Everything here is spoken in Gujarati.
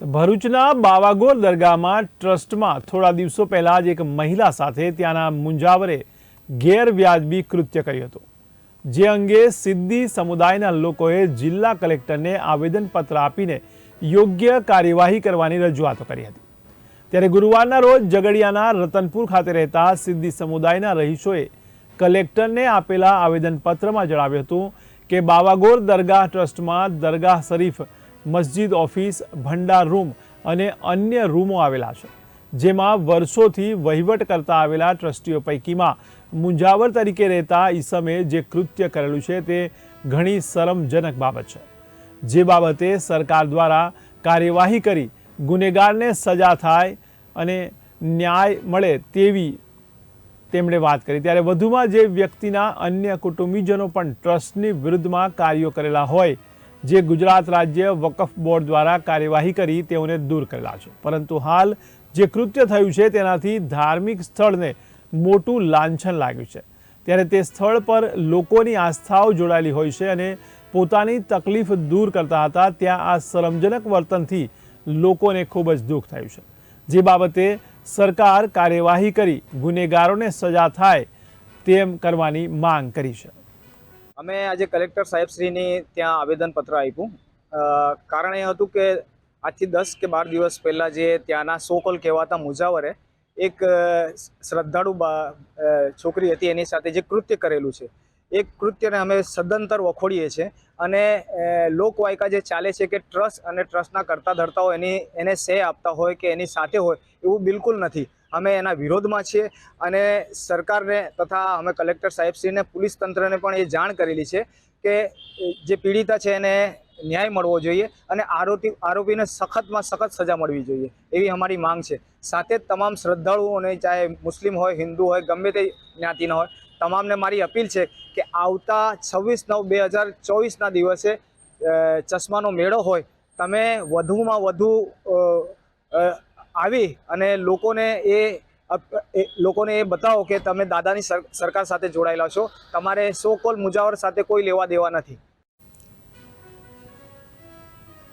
ભરૂચના બાવાગોર દરગાહમાં ટ્રસ્ટમાં થોડા દિવસો પહેલા જ એક મહિલા સાથે ત્યાંના મુંજાવરે ગેરવ્યાજબી કૃત્ય કર્યું હતું. જે અંગે સિદ્ધી સમુદાયના લોકોએ જિલ્લા કલેક્ટરને આવેદનપત્ર આપીને યોગ્ય કાર્યવાહી કરવાની રજૂઆતો કરી હતી. ત્યારે ગુરુવારના રોજ ઝઘડિયાના રતનપુર ખાતે રહેતા સિદ્ધિ સમુદાયના રહીશોએ કલેક્ટરને આપેલા આવેદનપત્રમાં જણાવ્યું હતું કે બાવાગોર દરગાહ ટ્રસ્ટમાં દરગાહ શરીફ મસ્જિદ ઓફિસ, ભંડાર રૂમ અને અન્ય રૂમો આવેલા છે, જેમાં વર્ષોથી વહીવટ કરતા આવેલા ટ્રસ્ટીઓ પૈકીમાં મુંજાવર તરીકે રહેતા ઈસમે જે કૃત્ય કરેલું છે તે ઘણી શરમજનક બાબત છે. જે બાબતે સરકાર દ્વારા કાર્યવાહી કરી, ગુનેગારને સજા થાય અને ન્યાય મળે તેવી તેમણે વાત કરી. ત્યારે વધુમાં જે વ્યક્તિના અન્ય કુટુંબીજનો પણ ટ્રસ્ટની વિરુદ્ધમાં કાર્યો કરેલા હોય જે ગુજરાત રાજ્ય વકફ બોર્ડ દ્વારા કાર્યવાહી કરી તેઓને દૂર કરેલા છે. પરંતુ હાલ જે કૃત્ય થયું છે તેનાથી ધાર્મિક સ્થળને મોટું લાંછન લાગ્યું છે. ત્યારે તે સ્થળ પર લોકોની આસ્થાઓ જોડાયેલી હોય છે અને પોતાની તકલીફ દૂર કરતા હતા, ત્યાં આ શરમજનક વર્તનથી લોકોને ખૂબ જ દુઃખ થયું છે. જે બાબતે સરકાર કાર્યવાહી કરી, ગુનેગારોને સજા થાય તેમ કરવાની માંગ કરી છે. અમે આજે કલેક્ટર સાહેબશ્રીની ત્યાં આવેદનપત્ર આપ્યું. કારણ એ હતું કે આજથી દસ કે બાર દિવસ પહેલાં જે ત્યાંના સોકોલ કહેવાતા મુજાવરે એક શ્રદ્ધાળુ છોકરી હતી એની સાથે જે કૃત્ય કરેલું છે. એ કૃત્યને અમે સદંતર વખોડીએ છીએ અને લોકવાયકા જે ચાલે છે કે ટ્રસ્ટ અને ટ્રસ્ટના કરતા ધરતાઓ એની, એને સે આપતા હોય કે એની સાથે હોય એવું બિલકુલ નથી. અમે એના વિરોધમાં છીએ અને સરકારને તથા અમે કલેક્ટર સાહેબશ્રીને પોલીસ તંત્રને પણ એ જાણ કરેલી છે કે જે પીડિતા છે એને ન્યાય મળવો જોઈએ અને આરોપી, આરોપીને સખતમાં સખત સજા મળવી જોઈએ એવી અમારી માંગ છે. સાથે જ તમામ શ્રદ્ધાળુઓને, ચાહે મુસ્લિમ હોય, હિન્દુ હોય, ગમે તે જ્ઞાતિના હોય, તમામને મારી અપીલ છે કે આવતા છવ્વીસ નવ બે હજાર ચોવીસના દિવસે ચશ્માનો મેળો હોય, તમે વધુમાં વધુ આવી અને લોકોને એ લોકોને એ બતાવો કે તમે દાદાની સર- સરકાર સાથે જોડાયેલા છો. તમારે સો કોલ મુજાવર સાથે કોઈ લેવા દેવા નથી.